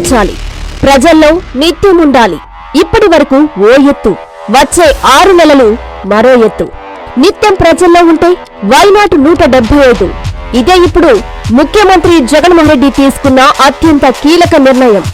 మెరుగుపరచాలి ప్రజల్లో నిత్యం ఉండాలి. ఇప్పటి వరకు ఓ ఎత్తు వచ్చే ఆరు నెలలు మరో ఎత్తు. నిత్యం ప్రజల్లో ఉంటే వైనాటు నూట డెబ్బై ఐదు? ఇదే ఇప్పుడు ముఖ్యమంత్రి జగన్మోహన్ రెడ్డి తీసుకున్న అత్యంత కీలక నిర్ణయం.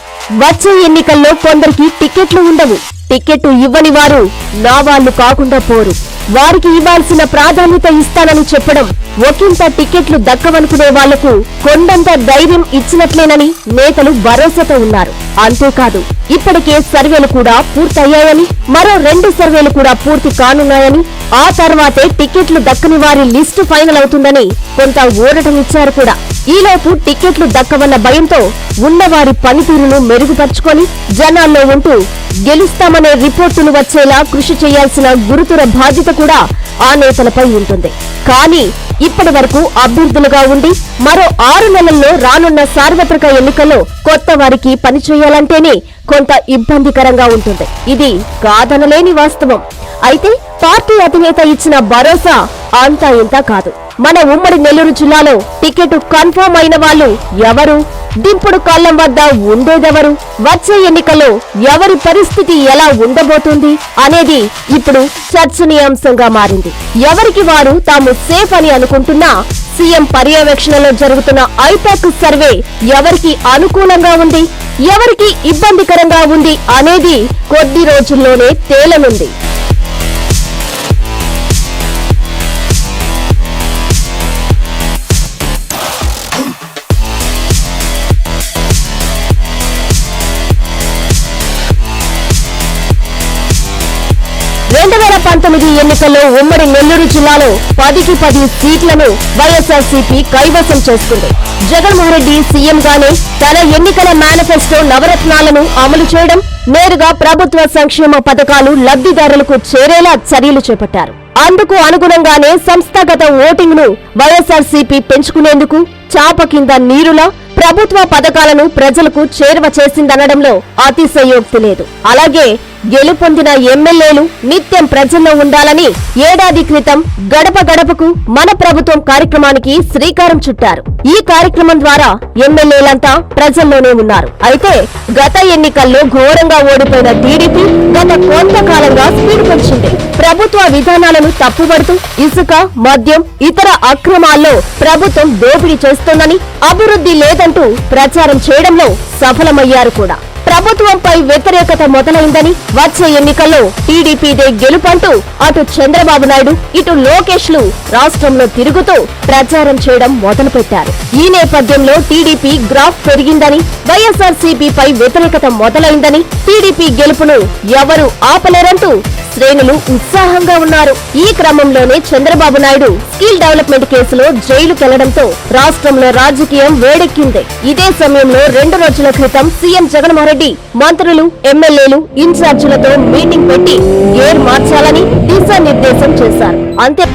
వచ్చే ఎన్నికల్లో కొందరికి టికెట్లు ఉండవు. టికెట్ ఇవ్వని వారు నా వాళ్ళు కాకుండా పోరు. వారికి ఇవ్వాల్సిన ప్రాధాన్యత ఇస్తానని చెప్పడం ఒకంత టికెట్లు దక్కవనుకునే వాళ్ళకు కొండంత ధైర్యం ఇచ్చినట్లేనని నేతలు భరోసాతో ఉన్నారు. అంతేకాదు ఇప్పటికే సర్వేలు కూడా పూర్తయ్యాయని మరో రెండు సర్వేలు కూడా పూర్తి కానున్నాయని ఆ తర్వాతే టికెట్లు దక్కని వారి లిస్టు ఫైనల్ అవుతుందని కొంత ఊరటమిచ్చారు కూడా. ఈలోపు టికెట్లు దక్కవన్న భయంతో ఉన్నవారి పనితీరును మెరుగుపరుచుకొని జనాల్లో ఉంటూ గెలుస్తామనే రిపోర్టులు వచ్చేలా కృషి చేయాల్సిన గురుతర బాధ్యత కూడా ఆ నేతలపై ఉంటుంది. కానీ ఇప్పటి వరకు అభ్యర్థులుగా ఉండి మరో ఆరు నెలల్లో రానున్న సార్వత్రిక ఎన్నికల్లో కొత్త వారికి పనిచేయాలంటేనే కొంత ఇబ్బందికరంగా ఉంటుంది. ఇది కాదనలేని వాస్తవం. అయితే పార్టీ అధినేత ఇచ్చిన భరోసా అంతా ఇంత కాదు. మన ఉమ్మడి నెల్లూరు జిల్లాలో టికెట్ కన్ఫర్మ్ అయిన వాళ్ళు ఎవరు? దింపుడు కాలం వద్ద ఉండేదెవరు? వచ్చే ఎన్నికల్లో ఎవరి పరిస్థితి ఎలా ఉండబోతుంది అనేది ఇప్పుడు చర్చనీయాంశంగా మారింది. ఎవరికి వారు తాము సేఫ్ అని అనుకుంటున్నా సీఎం పర్యవేక్షణలో జరుగుతున్న ఐపాక్ సర్వే ఎవరికి అనుకూలంగా ఉంది ఎవరికి ఇబ్బందికరంగా ఉంది అనేది కొద్ది రోజుల్లోనే తేలనుంది. రెండు వేల పంతొమ్మిది ఎన్నికల్లో ఉమ్మడి నెల్లూరు జిల్లాలో పదికి పది సీట్లను వైఎస్ఆర్సీపీ కైవసం చేసుకుంది. జగన్మోహన్ రెడ్డి సీఎంగానే తన ఎన్నికల మేనిఫెస్టో నవరత్నాలను అమలు చేయడం నేరుగా ప్రభుత్వ సంక్షేమ పథకాలు లబ్ధిదారులకు చేరేలా చర్యలు చేపట్టారు. అందుకు అనుగుణంగానే సంస్థాగత ఓటింగ్ను వైఎస్ఆర్సీపీ పెంచుకునేందుకు చాప కింద నీరులా ప్రభుత్వ పథకాలను ప్రజలకు చేరువ చేసిందనడంలో అతిశయోక్తి లేదు. అలాగే గెలుపొందిన ఎమ్మెల్యేలు నిత్యం ప్రజల్లో ఉండాలని ఏడాది క్రితం గడప గడపకు మన ప్రభుత్వం కార్యక్రమానికి శ్రీకారం చుట్టారు. ఈ కార్యక్రమం ద్వారా ఎమ్మెల్యేలంతా ప్రజల్లోనే ఉన్నారు. అయితే గత ఎన్నికల్లో ఘోరంగా ఓడిపోయిన టీడీపీ గత కొంతకాలంగా స్పీడ్ పెంచింది. ప్రభుత్వ విధానాలను తప్పుపడుతూ ఇసుక మద్యం ఇతర అక్రమాల్లో ప్రభుత్వం దోపిడీ చేస్తోందని అభివృద్ధి లేదంటూ ప్రచారం చేయడంలో సఫలమయ్యారు కూడా. ప్రభుత్వంపై వ్యతిరేకత మొదలైందని వచ్చే ఎన్నికల్లో టీడీపీదే గెలుపంటూ అటు చంద్రబాబు నాయుడు ఇటు లోకేష్లు రాష్ట్రంలో తిరుగుతూ ప్రచారం చేయడం మొదలుపెట్టారు. ఈ నేపథ్యంలో టీడీపీ గ్రాఫ్ పెరిగిందని వైఎస్ఆర్ వ్యతిరేకత మొదలైందని టీడీపీ గెలుపును ఎవరు ఆపలేరంటూ శ్రేణులు ఉత్సాహంగా ఉన్నారు. ఈ క్రమంలోనే చంద్రబాబు నాయుడు స్కిల్ డెవలప్మెంట్ కేసులో జైలుకెళ్ళడంతో రాష్ట్రంలో రాజకీయం వేడెక్కింది. ఇదే సమయంలో రెండు రోజుల క్రితం సీఎం జగన్మోహన్రెడ్డి మంత్రులు ఎమ్మెల్యేలు ఇన్ఛార్జీలతో మీటింగ్ పెట్టి గేర్ మార్చాలని దిశానిర్దేశం చేశారు. అంతే